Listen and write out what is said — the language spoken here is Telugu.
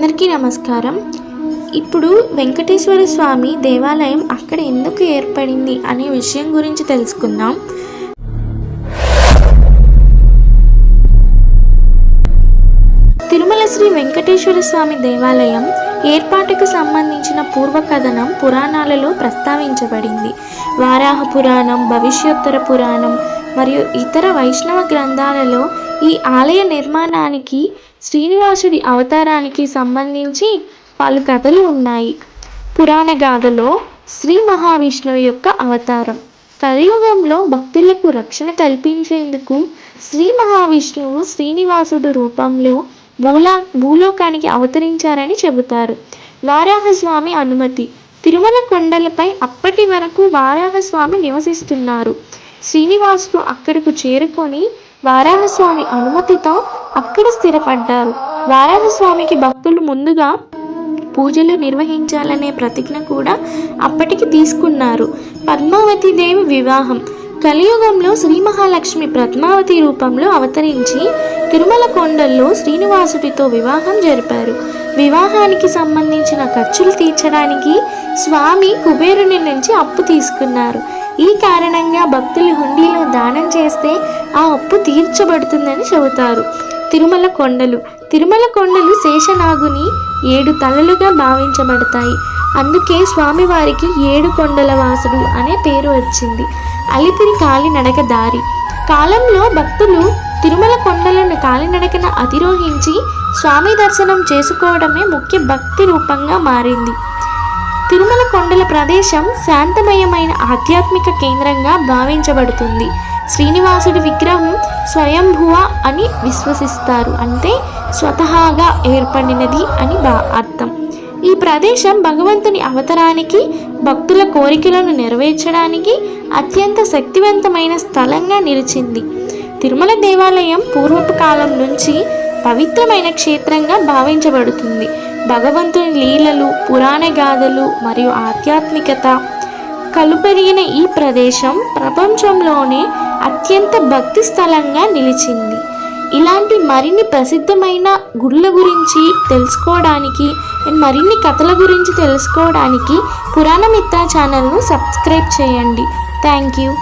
అందరికీ నమస్కారం. ఇప్పుడు వెంకటేశ్వర స్వామి దేవాలయం అక్కడ ఎందుకు ఏర్పడింది అనే విషయం గురించి తెలుసుకుందాం. తిరుమల శ్రీ వెంకటేశ్వర స్వామి దేవాలయం ఏర్పాటుకు సంబంధించిన పూర్వకథనం పురాణాలలో ప్రస్తావించబడింది. వారాహ పురాణం భవిష్యోత్తర పురాణం మరియు ఇతర వైష్ణవ గ్రంథాలలో ఈ ఆలయ నిర్మాణానికి శ్రీనివాసుడి అవతారానికి సంబంధించి పలు కథలు ఉన్నాయి. పురాణ గాథలో శ్రీ మహావిష్ణువు యొక్క అవతారం. కలియుగంలో భక్తులకు రక్షణ కల్పించేందుకు శ్రీ మహావిష్ణువు శ్రీనివాసుడు రూపంలో భూలా భూలోకానికి అవతరించారని చెబుతారు. వారాహస్వామి అనుమతి. తిరుమల కొండలపై అప్పటి వరకు వారాహస్వామి నివసిస్తున్నారు. శ్రీనివాసులు అక్కడకు చేరుకొని వారాహస్వామి అనుమతితో అక్కడ స్థిరపడ్డారు. వారాహస్వామికి భక్తులు ముందుగా పూజలు నిర్వహించాలనే ప్రతిజ్ఞ కూడా అప్పటికి తీసుకున్నారు. పద్మావతి దేవి వివాహం. కలియుగంలో శ్రీ మహాలక్ష్మి పద్మావతి రూపంలో అవతరించి తిరుమల కొండల్లో శ్రీనివాసుడితో వివాహం జరిపారు. వివాహానికి సంబంధించిన ఖర్చులు తీర్చడానికి స్వామి కుబేరుని నుంచి అప్పు తీసుకున్నారు. ఈ కారణంగా భక్తులు హుండీలో దానం చేస్తే ఆ అప్పు తీర్చబడుతుందని చెబుతారు. తిరుమల కొండలు. తిరుమల కొండలు శేషనాగుని ఏడు తలలుగా భావించబడతాయి. అందుకే స్వామివారికి ఏడు కొండల వాసుడు అనే పేరు వచ్చింది. అలిపిరి కాలినడక దారి. కాలంలో భక్తులు తిరుమల కొండలను కాలినడకన అధిరోహించి స్వామి దర్శనం చేసుకోవడమే ముఖ్య భక్తి రూపంగా మారింది. తిరుమల కొండల ప్రదేశం శాంతమయమైన ఆధ్యాత్మిక కేంద్రంగా భావించబడుతుంది. శ్రీనివాసుడి విగ్రహం స్వయంభువ అని విశ్వసిస్తారు. అంటే స్వతహాగా ఏర్పడినది అని బా అర్థం. ఈ ప్రదేశం భగవంతుని అవతరానికి భక్తుల కోరికలను నెరవేర్చడానికి అత్యంత శక్తివంతమైన స్థలంగా నిలిచింది. తిరుమల దేవాలయం పూర్వపు కాలం నుంచి పవిత్రమైన క్షేత్రంగా భావించబడుతుంది. భగవంతుని లీలలు పురాణ గాథలు మరియు ఆధ్యాత్మికత కలుపెరిగిన ఈ ప్రదేశం ప్రపంచంలోనే అత్యంత భక్తి స్థలంగా నిలిచింది. ఇలాంటి మరిన్ని ప్రసిద్ధమైన గుళ్ళ గురించి తెలుసుకోవడానికి మరిన్ని కథల గురించి తెలుసుకోవడానికి పురాణ మిత్ర ఛానల్ను సబ్స్క్రైబ్ చేయండి. Thank you.